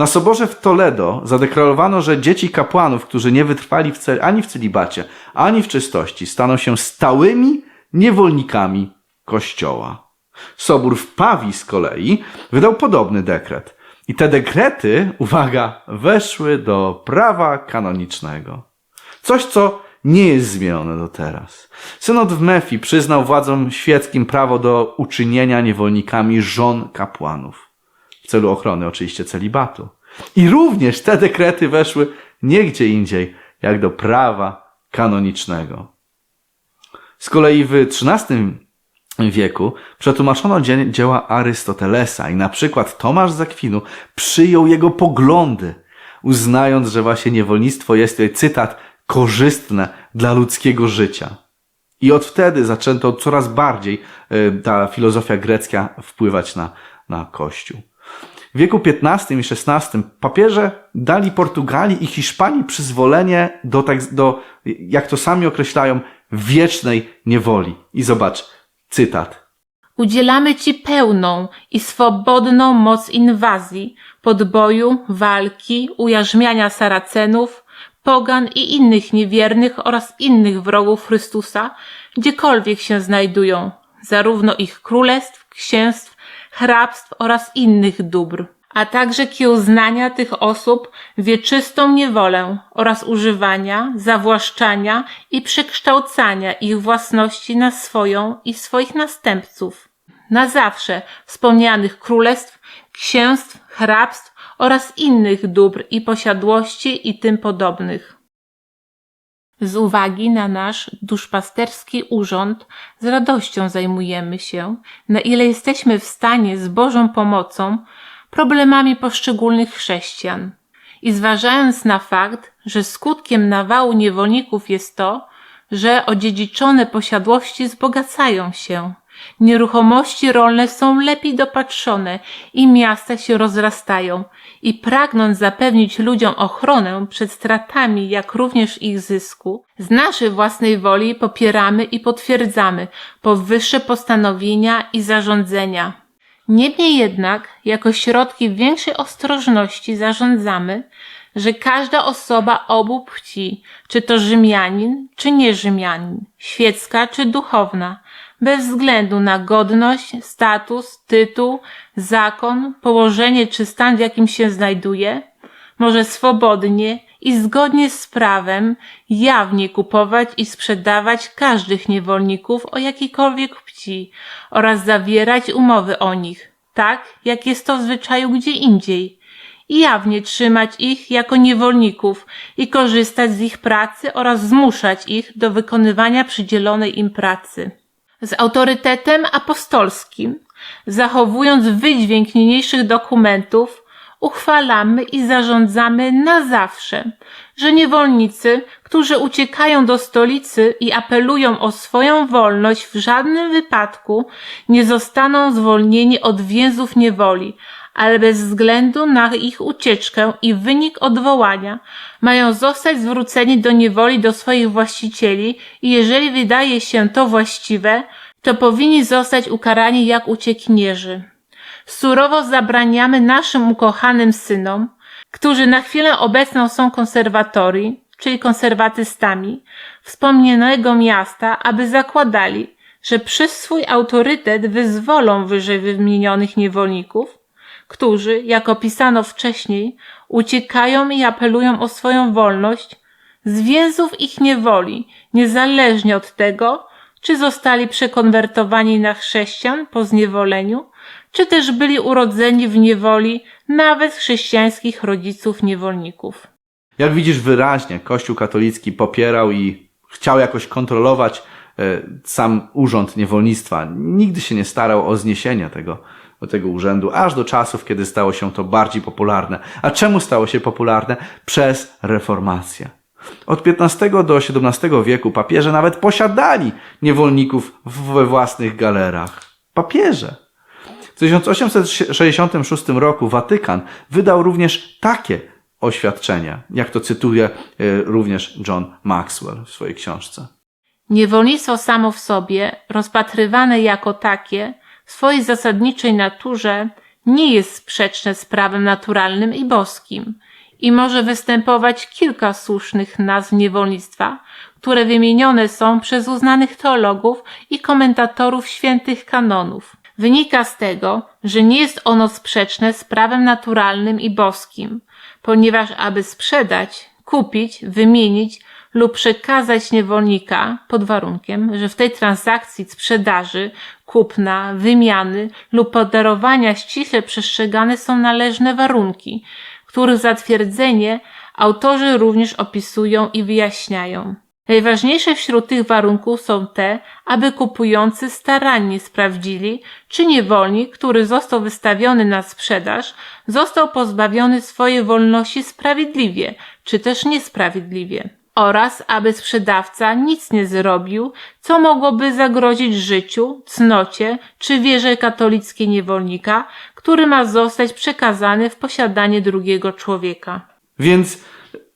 Na soborze w Toledo zadeklarowano, że dzieci kapłanów, którzy nie wytrwali w ce- ani w celibacie, ani w czystości, staną się stałymi niewolnikami Kościoła. Sobór w Pawii z kolei wydał podobny dekret. I te dekrety, uwaga, weszły do prawa kanonicznego. Coś, co nie jest zmienione do teraz. Synod w Mefi przyznał władzom świeckim prawo do uczynienia niewolnikami żon kapłanów. Celu ochrony oczywiście celibatu. I również te dekrety weszły nie gdzie indziej, jak do prawa kanonicznego. Z kolei w XIII wieku przetłumaczono dzie- dzieła Arystotelesa i na przykład Tomasz z Akwinu przyjął jego poglądy, uznając, że właśnie niewolnictwo jest, tutaj cytat, korzystne dla ludzkiego życia. I od wtedy zaczęto coraz bardziej y, ta filozofia grecka wpływać na, na Kościół. W wieku XV i XVI papieże dali Portugalii i Hiszpanii przyzwolenie do, tak, do, jak to sami określają, wiecznej niewoli. I zobacz, cytat. Udzielamy Ci pełną i swobodną moc inwazji, podboju, walki, ujarzmiania Saracenów, pogan i innych niewiernych oraz innych wrogów Chrystusa, gdziekolwiek się znajdują, zarówno ich królestw, księstw, hrabstw oraz innych dóbr, a także kiełznania tych osób wieczystą niewolę oraz używania, zawłaszczania i przekształcania ich własności na swoją i swoich następców. Na zawsze wspomnianych królestw, księstw, hrabstw oraz innych dóbr i posiadłości i tym podobnych. Z uwagi na nasz duszpasterski urząd, z radością zajmujemy się, na ile jesteśmy w stanie z Bożą pomocą, problemami poszczególnych chrześcijan. I zważając na fakt, że skutkiem nawału niewolników jest to, że odziedziczone posiadłości wzbogacają się, nieruchomości rolne są lepiej dopatrzone i miasta się rozrastają i pragnąc zapewnić ludziom ochronę przed stratami, jak również ich zysku, z naszej własnej woli popieramy i potwierdzamy powyższe postanowienia i zarządzenia. Niemniej jednak, jako środki większej ostrożności zarządzamy, że każda osoba obu płci, czy to Rzymianin, czy nie Rzymianin, świecka czy duchowna, bez względu na godność, status, tytuł, zakon, położenie czy stan, w jakim się znajduje, może swobodnie i zgodnie z prawem jawnie kupować i sprzedawać każdych niewolników o jakiejkolwiek płci oraz zawierać umowy o nich, tak jak jest to w zwyczaju gdzie indziej, i jawnie trzymać ich jako niewolników i korzystać z ich pracy oraz zmuszać ich do wykonywania przydzielonej im pracy. Z autorytetem apostolskim, zachowując wydźwięk niniejszych dokumentów, uchwalamy i zarządzamy na zawsze, że niewolnicy, którzy uciekają do stolicy i apelują o swoją wolność, w żadnym wypadku nie zostaną zwolnieni od więzów niewoli, ale bez względu na ich ucieczkę i wynik odwołania mają zostać zwróceni do niewoli do swoich właścicieli i jeżeli wydaje się to właściwe, to powinni zostać ukarani jak uciekinierzy. Surowo zabraniamy naszym ukochanym synom, którzy na chwilę obecną są konserwatori, czyli konserwatystami, wspomnianego miasta, aby zakładali, że przez swój autorytet wyzwolą wyżej wymienionych niewolników, którzy, jak opisano wcześniej, uciekają i apelują o swoją wolność z więzów ich niewoli, niezależnie od tego, czy zostali przekonwertowani na chrześcijan po zniewoleniu, czy też byli urodzeni w niewoli nawet chrześcijańskich rodziców niewolników. Jak widzisz wyraźnie, Kościół katolicki popierał i chciał jakoś kontrolować e, sam urząd niewolnictwa. Nigdy się nie starał o zniesienie tego, tego urzędu, aż do czasów, kiedy stało się to bardziej popularne. A czemu stało się popularne? Przez reformację. Od XV do XVII wieku papieże nawet posiadali niewolników we własnych galerach. Papieże. W 1866 roku Watykan wydał również takie oświadczenia, jak to cytuje e, również John Maxwell w swojej książce. Niewolnictwo samo w sobie, rozpatrywane jako takie, w swojej zasadniczej naturze nie jest sprzeczne z prawem naturalnym i boskim i może występować kilka słusznych nazw niewolnictwa, które wymienione są przez uznanych teologów i komentatorów świętych kanonów. Wynika z tego, że nie jest ono sprzeczne z prawem naturalnym i boskim, ponieważ aby sprzedać, kupić, wymienić lub przekazać niewolnika pod warunkiem, że w tej transakcji sprzedaży, kupna, wymiany lub podarowania ściśle przestrzegane są należne warunki, których zatwierdzenie autorzy również opisują i wyjaśniają. Najważniejsze wśród tych warunków są te, aby kupujący starannie sprawdzili, czy niewolnik, który został wystawiony na sprzedaż, został pozbawiony swojej wolności sprawiedliwie, czy też niesprawiedliwie. Oraz aby sprzedawca nic nie zrobił, co mogłoby zagrozić życiu, cnocie czy wierze katolickiej niewolnika, który ma zostać przekazany w posiadanie drugiego człowieka. Więc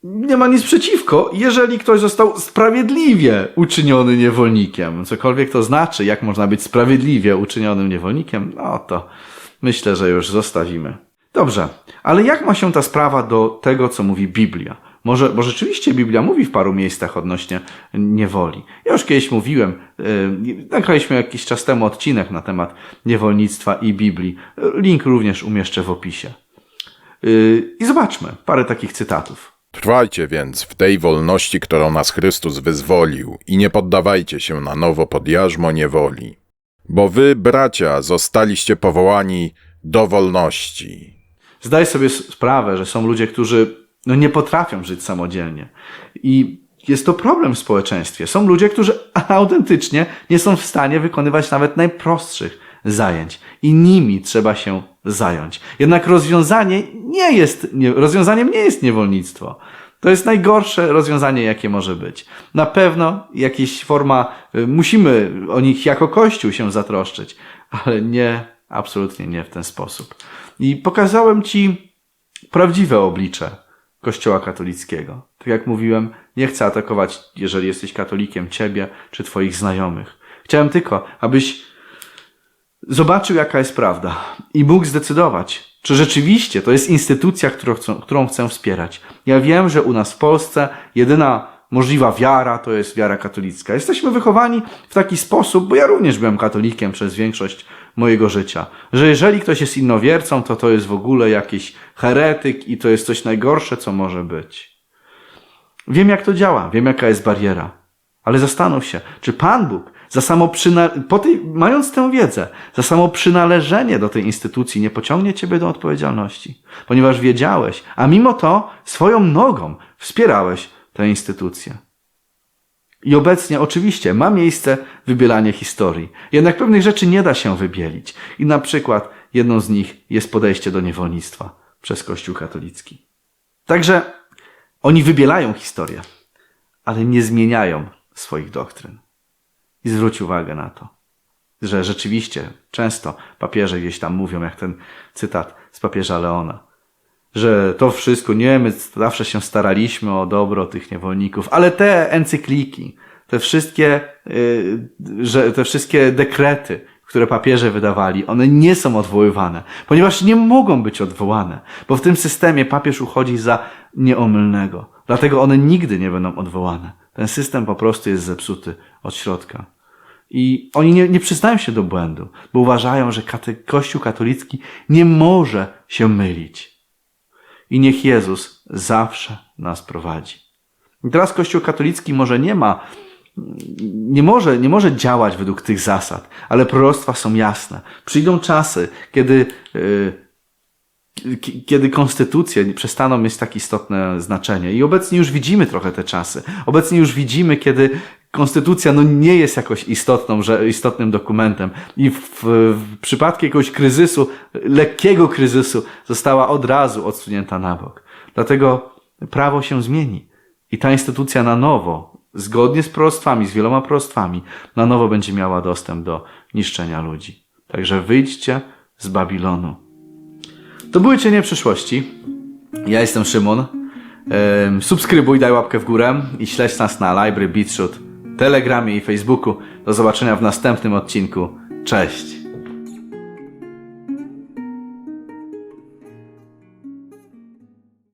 nie ma nic przeciwko, jeżeli ktoś został sprawiedliwie uczyniony niewolnikiem. Cokolwiek to znaczy, jak można być sprawiedliwie uczynionym niewolnikiem, no to myślę, że już zostawimy. Dobrze, ale jak ma się ta sprawa do tego, co mówi Biblia? Może, bo rzeczywiście Biblia mówi w paru miejscach odnośnie niewoli. Ja już kiedyś mówiłem, yy, nagraliśmy jakiś czas temu odcinek na temat niewolnictwa i Biblii. Link również umieszczę w opisie. Yy, I zobaczmy parę takich cytatów. Trwajcie więc w tej wolności, którą nas Chrystus wyzwolił, i nie poddawajcie się na nowo pod jarzmo niewoli. Bo wy, bracia, zostaliście powołani do wolności. Zdaj sobie sprawę, że są ludzie, którzy no, nie potrafią żyć samodzielnie. I jest to problem w społeczeństwie. Są ludzie, którzy autentycznie nie są w stanie wykonywać nawet najprostszych zajęć. I nimi trzeba się zająć. Jednak rozwiązanie nie jest, nie, rozwiązaniem nie jest niewolnictwo. To jest najgorsze rozwiązanie, jakie może być. Na pewno jakaś forma, y, musimy o nich jako Kościół się zatroszczyć, ale nie, absolutnie nie w ten sposób. I pokazałem Ci prawdziwe oblicze Kościoła katolickiego. Tak jak mówiłem, nie chcę atakować, jeżeli jesteś katolikiem, Ciebie czy Twoich znajomych. Chciałem tylko, abyś zobaczył, jaka jest prawda i mógł zdecydować, czy rzeczywiście to jest instytucja, którą chcę, którą chcę wspierać. Ja wiem, że u nas w Polsce jedyna możliwa wiara to jest wiara katolicka. Jesteśmy wychowani w taki sposób, bo ja również byłem katolikiem przez większość mojego życia, że jeżeli ktoś jest innowiercą, to to jest w ogóle jakiś heretyk i to jest coś najgorsze, co może być. Wiem, jak to działa, wiem, jaka jest bariera. Ale zastanów się, czy Pan Bóg, za samo po tej, mając tę wiedzę, za samo przynależenie do tej instytucji nie pociągnie Ciebie do odpowiedzialności, ponieważ wiedziałeś, a mimo to swoją nogą wspierałeś tę instytucję. I obecnie oczywiście ma miejsce wybielanie historii. Jednak pewnych rzeczy nie da się wybielić. I na przykład jedną z nich jest podejście do niewolnictwa przez Kościół katolicki. Także oni wybielają historię, ale nie zmieniają swoich doktryn. I zwróć uwagę na to, że rzeczywiście często papieże gdzieś tam mówią, jak ten cytat z papieża Leona, że to wszystko, nie, my zawsze się staraliśmy o dobro tych niewolników, ale te encykliki, te wszystkie, yy, że te wszystkie dekrety, które papieże wydawali, one nie są odwoływane, ponieważ nie mogą być odwołane, bo w tym systemie papież uchodzi za nieomylnego. Dlatego one nigdy nie będą odwołane. Ten system po prostu jest zepsuty od środka. I oni nie, nie przyznają się do błędu, bo uważają, że kate- Kościół katolicki nie może się mylić. I niech Jezus zawsze nas prowadzi. I teraz Kościół katolicki może nie ma, nie może, nie może działać według tych zasad, ale proroctwa są jasne. Przyjdą czasy, kiedy, yy, kiedy konstytucje przestaną mieć tak istotne znaczenie. I obecnie już widzimy trochę te czasy. Obecnie już widzimy, kiedy konstytucja no, nie jest jakoś istotną, że, istotnym dokumentem. I w, w przypadku jakiegoś kryzysu, lekkiego kryzysu, została od razu odsunięta na bok. Dlatego prawo się zmieni. I ta instytucja na nowo, zgodnie z proroctwami, z wieloma proroctwami, na nowo będzie miała dostęp do niszczenia ludzi. Także wyjdźcie z Babilonu. To były cienie przyszłości. Ja jestem Szymon. Subskrybuj, daj łapkę w górę i śledź nas na Library Beatshoot, Telegramie i Facebooku. Do zobaczenia w następnym odcinku. Cześć!